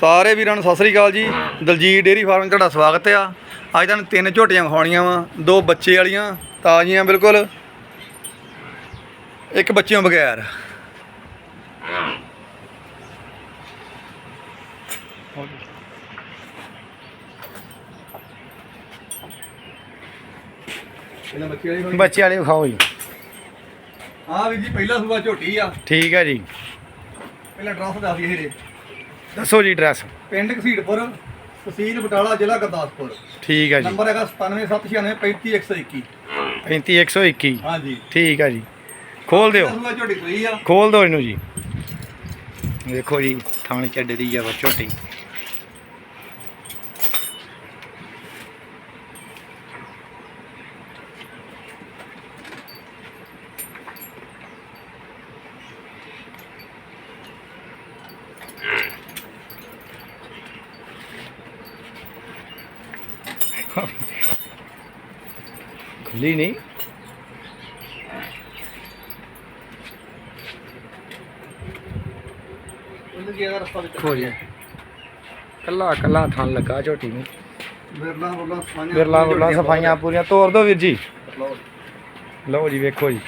ਸਾਰੇ ਵੀਰਾਂ ਨੂੰ ਸਤਿ ਸ੍ਰੀ ਅਕਾਲ ਜੀ। ਦਲਜੀਤ ਡੇਰੀ ਫਾਰਮ ਤੁਹਾਡਾ ਸਵਾਗਤ ਆ। ਅੱਜ ਤੁਹਾਨੂੰ ਤਿੰਨ ਝੋਟੀਆਂ ਵਿਖਾਉਣੀਆਂ ਵਾ ਦੋ ਬੱਚੇ ਵਾਲੀਆਂ ਤਾਜ਼ੀਆਂ ਬਿਲਕੁਲ। ਇੱਕ ਬੱਚਿਆਂ ਬਗੈਰ। ਇਹਨਾਂ ਬੱਚੇ ਵਾਲੀ ਵਿਖਾਓ ਜੀ। ਹਾਂ ਵੀਰ ਜੀ ਪਹਿਲਾ ਸੂਆ ਝੋਟੀ ਆ। ਠੀਕ ਹੈ ਜੀ। ਪਹਿਲਾਂ ਡਰਸ ਦੱਸ ਦਈਏ ਹੀਰੇ ਦੱਸੋ ਜੀ ਐਡਰੈਸ ਪਿੰਡ ਘਸੀੜਪੁਰ ਤਹਿਸੀਲ ਬਟਾਲਾ ਜ਼ਿਲ੍ਹਾ ਗੁਰਦਾਸਪੁਰ। ਠੀਕ ਹੈ ਜੀ। ਨੰਬਰ ਹੈਗਾ 9776935121 35121 ਹਾਂਜੀ। ਠੀਕ ਹੈ ਜੀ। ਖੋਲ ਦਿਓ। ਝੋਟੀ ਆ। ਖੋਲ ਦਿਓ ਇਹਨੂੰ ਜੀ। ਦੇਖੋ ਜੀ ਥਾਣ ਚੱਡੇ ਦੀ ਆ ਵਾ ਝੋਟੀ। ਖੁੱਲੀ ਨਹੀਂ। ਉਹਨੂੰ ਦਾ ਰਸਤਾ ਵਿੱਚ ਹੋ ਜੀ ਕੱਲਾ ਕੱਲਾ ਥਣ ਲੱਗਾ ਝੋਟੀ ਨੂੰ। ਸਫਾਈਆਂ ਵਿਰਲਾ ਵਿਰਲਾ ਸਫਾਈਆਂ ਪੂਰੀਆਂ। ਤੋੜ ਦਿਓ ਵੀਰ ਜੀ। ਲਓ। ਲਓ ਜੀ ਵੇਖੋ ਜੀ।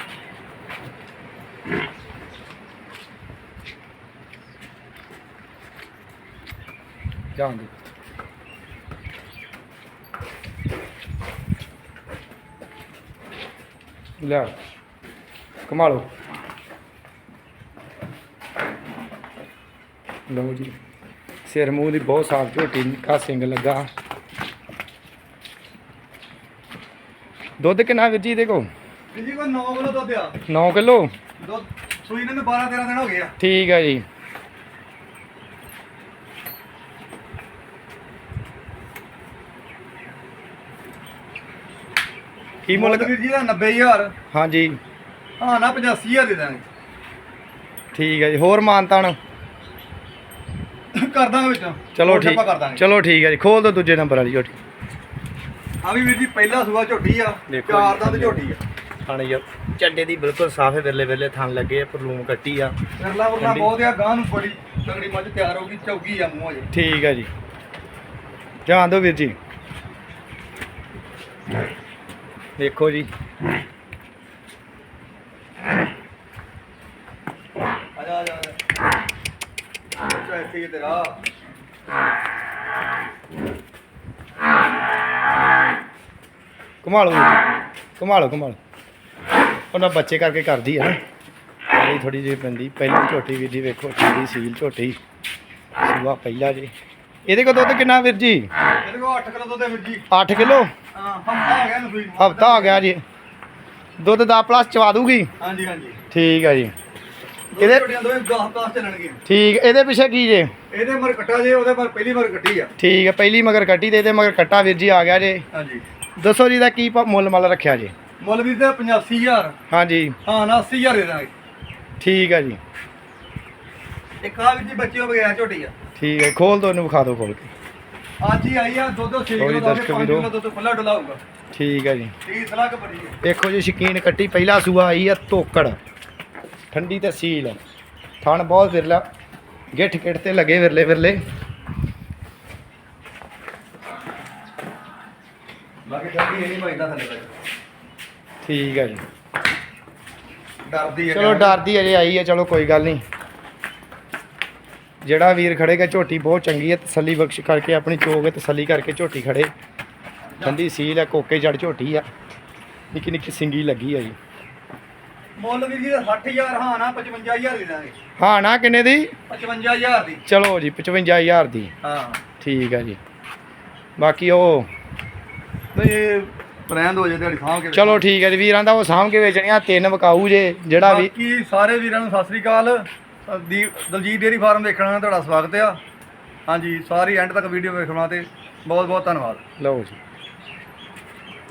ਜਾਣ ਦਿਓ। ਲੈ ਕਮਾ ਲਓ ਲਓ ਜੀ ਸਿਰ ਮੂੰਹ ਦੀ ਬਹੁਤ ਸਾਫ਼ ਝੋਟੀ ਨਿੱਕਾ ਸਿੰਘ ਲੱਗਾ। ਦੁੱਧ ਕਿੰਨਾ ਵੀਰ ਜੀ ਇਹਦੇ ਕੋ ਜੀ ਕੋਈ 9 ਕਿਲੋ ਦੁੱਧ ਆ। 9 ਕਿਲੋ? ਦੁੱਧ ਸੂਈ ਨੇ 12 13 ਦਿਨ ਹੋ ਗਏ ਆ। ਠੀਕ ਹੈ ਜੀ। ਕੀ ਮੁੱਲ ਵੀਰ ਜੀ ਦਾ 90000 ਹਾਂਜੀ। ਹਾਂ ਨਾ 85000 ਦੇ ਦਾਂਗੇ ਠੀਕ ਹੈ ਜੀ ਹੋਰ ਮਾਨਤਾਨ? ਕਰ ਦਾਂਗੇ ਵਿੱਚ। ਚਲੋ ਠੀਕ ਛਾਪਾ ਕਰ ਦਾਂਗੇ। ਚਲੋ ਠੀਕ ਹੈ ਜੀ ਖੋਲ ਦਿਓ ਦੂਜੇ ਨੰਬਰ ਵਾਲੀ ਝੋਟੀ। ਆ ਵੀ ਵੀਰ ਜੀ ਪਹਿਲਾ ਸੂਆ ਝੋਟੀ ਆ ਚਾਰ ਜੀ। ਦੰਦ ਝੋਟੀ ਆ। ਥਾਣੇ ਜੀ ਚੱਡੇ ਦੀ ਬਿਲਕੁਲ ਸਾਫੇ ਵਿਰਲੇ ਵਿਰਲੇ ਥਣ ਲੱਗੇ ਆ ਪਰਲੂਮ ਕੱਟੀ ਆ। ਵਿਰਲਾ ਵਿਰਲਾ। ਬਹੁਤ ਆ ਗਾਂ ਨੂੰ ਬੜੀ ਤਗੜੀ ਮੱਝ ਤਿਆਰ ਹੋ ਗਈ ਚੌਗੀ ਆ ਮੂੰਹ ਅਜੇ ਠੀਕ ਹੈ ਜੀ। ਧਿਆਨ ਦਿਓ ਵੀਰ ਜੀ। ਦੇਖੋ ਜੀ। ਆ ਜਾ ਆ ਜਾ ਆ ਜਾ ਚਾਹੇ ਠੀਕ ਤੇਰਾ ਲਓ ਘੁਮਾ ਲਓ ਉਹਨਾਂ ਬੱਚੇ ਕਰਕੇ ਕਰਦੀ ਆ। ਨਾ ਥੋੜੀ ਜਿਹੀ ਪੈਂਦੀ। ਪਹਿਲੀ ਝੋਟੀ ਵੀਰ ਜੀ ਵੇਖੋ ਠੰਡੀ ਸੀਲ ਝੋਟੀ। ਸੁਬਾ ਪਹਿਲਾ ਜੀ। ਇਹਦੇ ਕੋਲ ਦੁੱਧ ਕਿੰਨਾ ਵੀਰ ਜੀ? ਇਹਦੇ ਕੋਲ 8 ਕਿਲੋ ਦੁੱਧ ਹੈ ਵੀਰ ਜੀ। 8 ਕਿਲੋ? ਹਾਂ ਹਫਤਾ ਹੋ ਗਿਆ ਜੀ। ਦੁੱਧ ਦਾ ਪਲੱਸ ਚਵਾ ਦੂਗੀ? ਹਾਂਜੀ ਹਾਂਜੀ। ਠੀਕ ਹੈ ਜੀ। ਇਹਦੇ ਇਹਦੇ- ਝੋਟੀਆਂ ਦੋਵੇਂ 10 10 ਚੱਲਣਗੀਆਂ ਠੀਕ ਇਹਦੇ ਪਿੱਛੇ ਕੀ ਜੇ? ਇਹਦੇ ਮਰ ਕੱਟਾ ਜੇ ਉਹਦੇ ਮਰ ਪਹਿਲੀ ਮਰ ਕੱਟੀ ਆ। ਠੀਕ ਹੈ ਪਹਿਲੀ ਮਗਰ ਕੱਟੀ ਤੇ ਇਹਦੇ ਮਗਰ ਕੱਟਾ ਵੀਰ ਜੀ ਆ ਗਿਆ ਜੇ। ਹਾਂਜੀ। ਦੱਸੋ ਜੀ ਦਾ ਕੀ ਭ- ਮੁੱਲ ਮੱਲ ਰੱਖਿਆ ਜੀ? ਮੁੱਲ ਵੀਰ ਦਾ 85000 ਹਾਂਜੀ। ਹਾਂ ਨਾ 80000 ਦੇ ਦਾਂਗੇ। ਠੀਕ ਹੈ ਜੀ। ਇੱਕ ਆ ਵੀਰ ਜੀ ਬੱਚੇ ਹੋ ਗਿਆ ਝੋਟੀ ਆ। ਠੀਕ ਹੈ ਖੋਲ ਦੋ ਇਹਨੂੰ ਵਿਖਾ ਦਿਓ ਖੋਲ ਕੇ। ਅੱਜ ਹੀ ਆਈ ਆ ਦੁੱਧ 6 ਲਓ ਜੀ ਕਿਲੋ ਦਾ ਦਰਸ਼ਕ 5 ਵੀਰੋ। ਕਿਲੋ ਦੁੱਧ ਖੁੱਲਾ ਡੁੱਲਾ ਹੋਊਗਾ ਠੀਕ ਹੈ ਜੀ। ਠੀਕ ਸਲਾਹ ਕਿ ਬੜੀ ਹੈ ਦੇਖੋ ਜੀ ਸ਼ਕੀਨ ਕੱਟੀ ਪਹਿਲਾ ਸੂਆ ਆਈ ਆ ਤੋਕੜ ਠੰਡੀ ਤੇ ਸੀਲ। ਥਣ ਬਹੁਤ ਵਿਰਲਾ ਗਿੱਠ ਗਿੱਠ ਤੇ ਲੱਗੇ ਵਿਰਲੇ ਵਿਰਲੇ। ਬਾਕੀ ਡਰਦੀ ਇਹ ਨਹੀਂ ਭਾਈਦਾ ਥੱਲੇ ਤੱਕ ਠੀਕ ਹੈ ਜੀ। ਡਰਦੀ ਹੈ ਚਲੋ ਡਰਦੀ ਅਜੇ ਆਈ ਹੈ ਚਲੋ ਕੋਈ ਗੱਲ ਨਹੀਂ। ਜਿਹੜਾ ਵੀਰ ਖੜੇਗਾ ਝੋਟੀ ਬਹੁਤ ਚੰਗੀ ਹੈ ਤਸੱਲੀ ਬਖਸ਼ ਕਰਕੇ ਆਪਣੀ ਚੋਗ ਤਸੱਲੀ ਕਰਕੇ ਝੋਟੀ ਖੜੇ। ਠੰਡੀ ਸੀਲ ਹੈ ਕੋਕੇ ਜੜ ਝੋਟੀ ਆ। ਨਿੱਕੀ ਨਿੱਕੀ ਸਿੰਗੀ ਲੱਗੀ ਆ ਜੀ। ਮੁੱਲ ਵੀਰ ਜੀ ਦਾ 60000 ਹਾਂ ਨਾ 55000 ਦੇ ਦਾਂਗੇ ਹਾਂ ਨਾ ਕਿੰਨੇ ਦੀ? 55000 ਦੀ। ਚਲੋ ਜੀ 55000 ਦੀ। ਹਾਂ। ਠੀਕ ਹੈ ਜੀ। ਬਾਕੀ ਉਹ ਤੇ ਹੋ ਜੇ ਦਿਹਾੜੀ ਸਾਂਭ ਕੇ ਚਲੋ ਠੀਕ ਹੈ ਜੀ ਵੀਰਾਂ ਦਾ ਉਹ ਸਾਂਭ ਕੇ ਵੇਚਣੀਆਂ ਤਿੰਨ ਵਿਕਾਊ ਜੇ ਜਿਹੜਾ ਵੀ ਬਾਕੀ ਸਾਰੇ ਵੀਰਾਂ ਨੂੰ ਸਤਿ ਸ੍ਰੀ ਅਕਾਲ। ਦੀ- ਦਲਜੀਤ ਡੇਰੀ ਫਾਰਮ ਦੇਖਣ ਤੁਹਾਡਾ ਸਵਾਗਤ ਆ। ਹਾਂਜੀ, ਸਾਰੀ ਐਂਡ ਤੱਕ ਵੀਡੀਓ ਵੇਖਣਾ ਤੇ ਬਹੁਤ ਬਹੁਤ ਧੰਨਵਾਦ। ਲਓ ਜੀ।